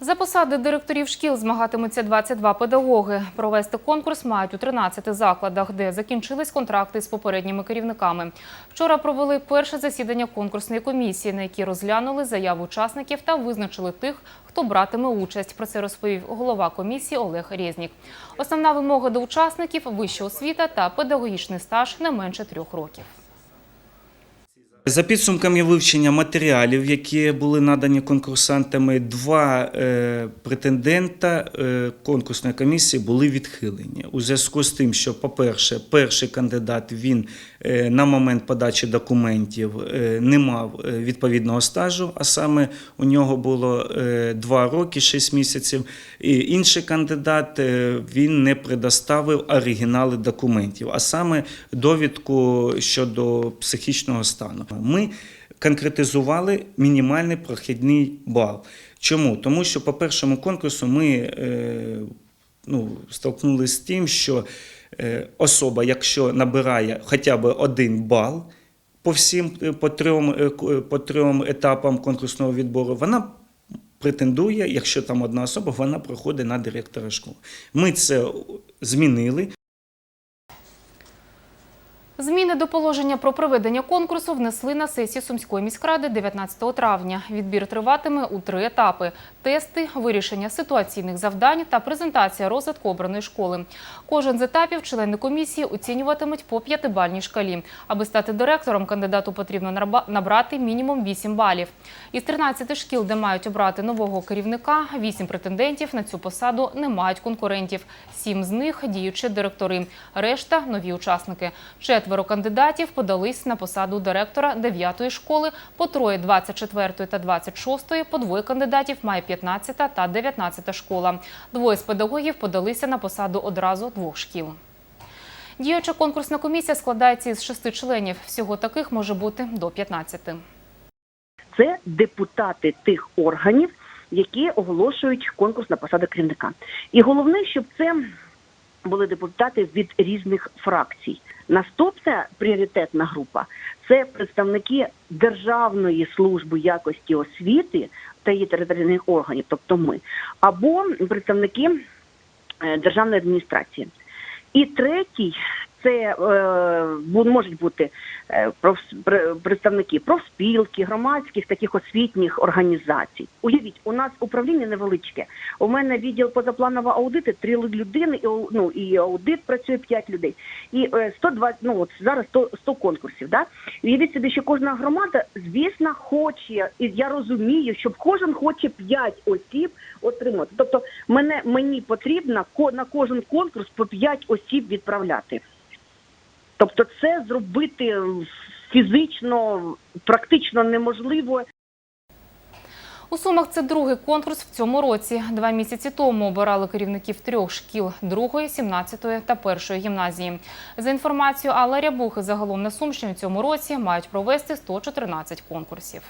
За посади директорів шкіл змагатимуться 22 педагоги. Провести конкурс мають у 13 закладах, де закінчились контракти з попередніми керівниками. Вчора провели перше засідання конкурсної комісії, на якій розглянули заяву учасників та визначили тих, хто братиме участь. Про це розповів голова комісії Олег Резнік. Основна вимога до учасників – вища освіта та педагогічний стаж не менше трьох років. За підсумками вивчення матеріалів, які були надані конкурсантами, два е, претендента е, конкурсної комісії були відхилені. У зв'язку з тим, що, по-перше, перший кандидат він е, на момент подачі документів не мав відповідного стажу, а саме у нього було е, два роки, шість місяців. І інший кандидат він не предоставив оригінали документів, а саме довідку щодо психічного стану. Ми конкретизували мінімальний прохідний бал. Чому? Тому що по першому конкурсу ми е, ну, столкнулися з тим, що е, особа, якщо набирає хоча б один бал по всім е, по трьом, е, по трьом етапам конкурсного відбору, вона претендує, якщо там одна особа, вона проходить на директора школи. Ми це змінили. Зміни до положення про проведення конкурсу внесли на сесію Сумської міськради 19 травня. Відбір триватиме у три етапи: тести, вирішення ситуаційних завдань та презентація розвитку обраної школи. Кожен з етапів члени комісії оцінюватимуть по п'ятибальній шкалі. Аби стати директором, кандидату потрібно набрати мінімум 8 балів. Із 13 шкіл, де мають обрати нового керівника, 8 претендентів на цю посаду не мають конкурентів. Сім з них діючі директори. Решта нові учасники. Четверо кандидатів подались на посаду директора 9-ї школи, по троє 24-ї та 26-ї, по двоє кандидатів має 15-та та 19-та школа. Двоє з педагогів подалися на посаду одразу двох шкіл. Діюча конкурсна комісія складається із шести членів. Всього таких може бути до 15. це депутати тих органів, які оголошують конкурс на посаду керівника. І головне, щоб це були депутати від різних фракцій. Наступна пріоритетна група це представники Державної служби якості освіти та її територіальних органів, тобто ми, або представники е, державної адміністрації. І третій це е, можуть бути е, представники профспілки, громадських таких освітніх організацій. Уявіть, у нас управління невеличке. У мене відділ позапланового аудиту три людини, і ну і аудит працює п'ять людей. І е, 120, ну от зараз 100, 100 конкурсів. Да? Уявіть собі, що кожна громада, звісно, хоче, і я розумію, щоб кожен хоче п'ять осіб отримати. Тобто, мене мені потрібно на кожен конкурс по п'ять осіб відправляти. Тобто, це зробити фізично практично неможливо. У Сумах це другий конкурс в цьому році. Два місяці тому обирали керівників трьох шкіл – другої, 17-ї та першої гімназії. За інформацією Алла Рябухи, загалом на Сумщині в цьому році мають провести 114 конкурсів.